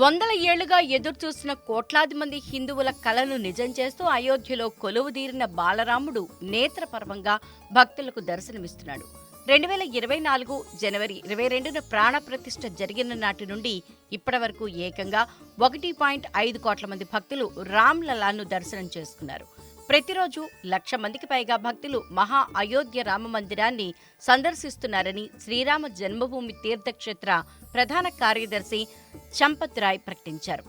వందల ఏళ్ళుగా ఎదురుచూసిన కోట్లాది మంది హిందువుల కలను నిజం చేస్తూ అయోధ్యలో కొలువుదీరిన బాలరాముడు నేత్రపర్వంగా భక్తులకు దర్శనమిస్తున్నాడు. రెండు వేల ఇరవై నాలుగు జనవరి ఇరవై రెండున ప్రాణప్రతిష్ఠ జరిగిన నాటి నుండి ఇప్పటి వరకు ఏకంగా ఒకటి పాయింట్ ఐదు కోట్ల మంది భక్తులు రామ్లలాను దర్శనం చేసుకున్నారు. ప్రతిరోజు లక్ష మందికి పైగా భక్తులు మహా అయోధ్య రామ మందిరాన్ని సందర్శిస్తున్నారని శ్రీరామ జన్మభూమి తీర్థక్షేత్ర ప్రధాన కార్యదర్శి చంపత్ రాయ్ ప్రకటించారు.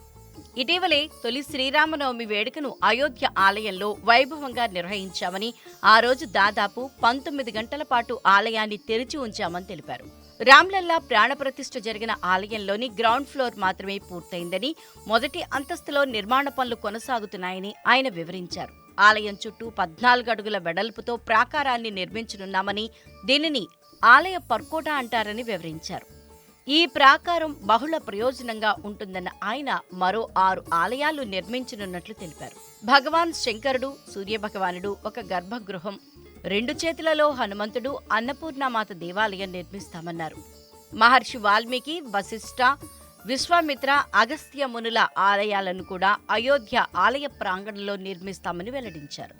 ఇటీవలే తొలి శ్రీరామనవమి వేడుకను అయోధ్య ఆలయంలో వైభవంగా నిర్వహించామని ఆ రోజు దాదాపు పంతొమ్మిది గంటల పాటు ఆలయాన్ని తెరిచి ఉంచామని తెలిపారు. రామ్లల్లా ప్రాణప్రతిష్ఠ జరిగిన ఆలయంలోని గ్రౌండ్ ఫ్లోర్ మాత్రమే పూర్తయిందని మొదటి అంతస్తులో నిర్మాణ పనులు కొనసాగుతున్నాయని ఆయన వివరించారు. ఆలయం చుట్టూ పద్నాలుగు అడుగుల వెడల్పుతో ప్రాకారాన్ని నిర్మించనున్నామని దీనిని ఆలయ పర్కోటా అంటారని వివరించారు. ఈ ప్రాకారం బహుళ ప్రయోజనంగా ఉంటుందన్న ఆయన మరో ఆరు ఆలయాలు నిర్మించనున్నట్లు తెలిపారు. భగవాన్ శంకరుడు సూర్యభగవానుడు ఒక గర్భగృహం రెండు చేతులలో హనుమంతుడు అన్నపూర్ణమాత దేవాలయం నిర్మిస్తామన్నారు. మహర్షి వాల్మీకి వశిష్ఠ విశ్వామిత్ర అగస్త్య మునుల ఆలయాలను కూడా అయోధ్య ఆలయ ప్రాంగణంలో నిర్మిస్తామని వెల్లడించారు.